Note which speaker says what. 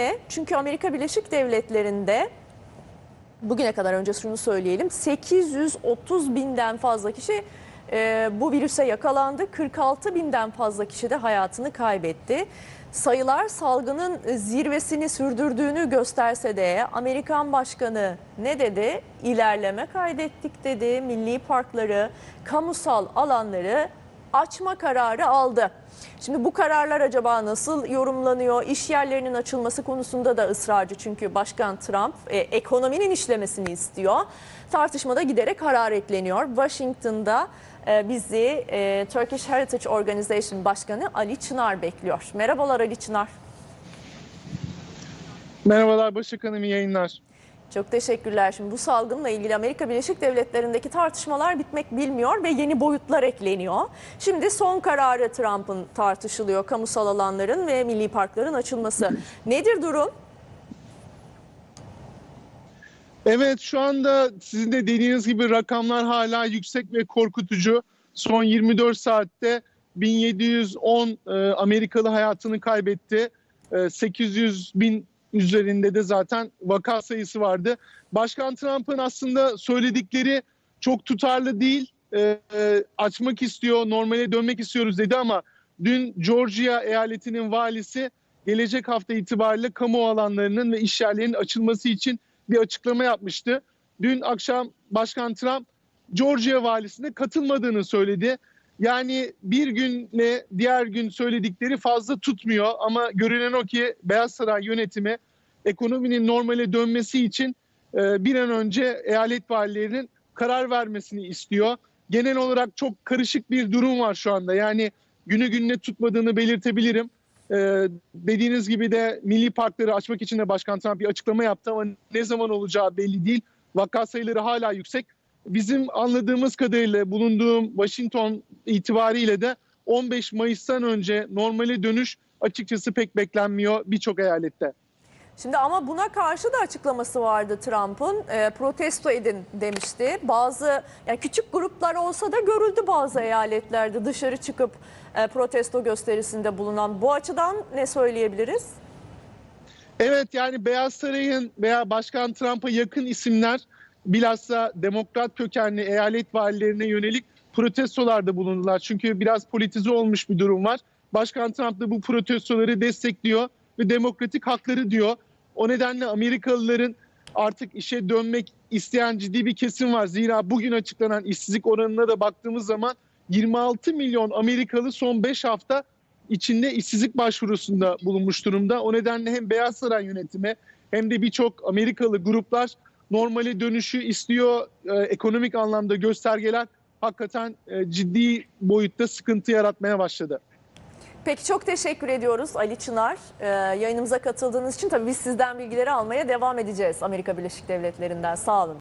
Speaker 1: Niye? Çünkü Amerika Birleşik Devletleri'nde bugüne kadar önce şunu söyleyelim 830 binden fazla kişi e, bu virüse yakalandı. 46 binden fazla kişi de hayatını kaybetti. Sayılar salgının zirvesini sürdürdüğünü gösterse de Amerikan Başkanı ne dedi? İlerleme kaydettik dedi. Milli parkları, kamusal alanları açma kararı aldı. Şimdi bu kararlar acaba nasıl yorumlanıyor? İş yerlerinin açılması konusunda da ısrarcı çünkü Başkan Trump e, ekonominin işlemesini istiyor. Tartışmada giderek hararetleniyor. Washington'da e, bizi e, Turkish Heritage Organization Başkanı Ali Çınar bekliyor. Merhabalar Ali Çınar.
Speaker 2: Merhabalar Başak Hanım, iyi yayınlar.
Speaker 1: Çok teşekkürler. Şimdi bu salgınla ilgili Amerika Birleşik Devletleri'ndeki tartışmalar bitmek bilmiyor ve yeni boyutlar ekleniyor. Şimdi son kararı Trump'ın tartışılıyor. Kamusal alanların ve milli parkların açılması. Nedir durum?
Speaker 2: Evet şu anda sizin de dediğiniz gibi rakamlar hala yüksek ve korkutucu. Son 24 saatte 1710 e, Amerikalı hayatını kaybetti. E, 800 bin üzerinde de zaten vaka sayısı vardı. Başkan Trump'ın aslında söyledikleri çok tutarlı değil. E, e, açmak istiyor, normale dönmek istiyoruz dedi ama dün Georgia eyaletinin valisi gelecek hafta itibariyle kamu alanlarının ve iş yerlerinin açılması için bir açıklama yapmıştı. Dün akşam Başkan Trump Georgia valisine katılmadığını söyledi. Yani bir günle diğer gün söyledikleri fazla tutmuyor ama görünen o ki Beyaz Saray yönetimi ekonominin normale dönmesi için e, bir an önce eyalet valilerinin karar vermesini istiyor. Genel olarak çok karışık bir durum var şu anda. Yani günü gününe tutmadığını belirtebilirim. Ee, dediğiniz gibi de milli parkları açmak için de Başkan Trump bir açıklama yaptı ama ne zaman olacağı belli değil. Vaka sayıları hala yüksek. Bizim anladığımız kadarıyla bulunduğum Washington itibariyle de 15 Mayıs'tan önce normale dönüş açıkçası pek beklenmiyor birçok eyalette.
Speaker 1: Şimdi ama buna karşı da açıklaması vardı Trump'ın. E, protesto edin demişti. Bazı yani küçük gruplar olsa da görüldü bazı eyaletlerde dışarı çıkıp e, protesto gösterisinde bulunan. Bu açıdan ne söyleyebiliriz?
Speaker 2: Evet yani Beyaz Saray'ın veya Başkan Trump'a yakın isimler bilhassa demokrat kökenli eyalet valilerine yönelik protestolarda bulundular. Çünkü biraz politize olmuş bir durum var. Başkan Trump da bu protestoları destekliyor ve demokratik hakları diyor. O nedenle Amerikalıların artık işe dönmek isteyen ciddi bir kesim var. Zira bugün açıklanan işsizlik oranına da baktığımız zaman 26 milyon Amerikalı son 5 hafta içinde işsizlik başvurusunda bulunmuş durumda. O nedenle hem Beyaz Saray yönetimi hem de birçok Amerikalı gruplar normale dönüşü istiyor. Ee, ekonomik anlamda göstergeler hakikaten e, ciddi boyutta sıkıntı yaratmaya başladı.
Speaker 1: Peki çok teşekkür ediyoruz Ali Çınar. Ee, yayınımıza katıldığınız için tabii biz sizden bilgileri almaya devam edeceğiz Amerika Birleşik Devletleri'nden. Sağ olun.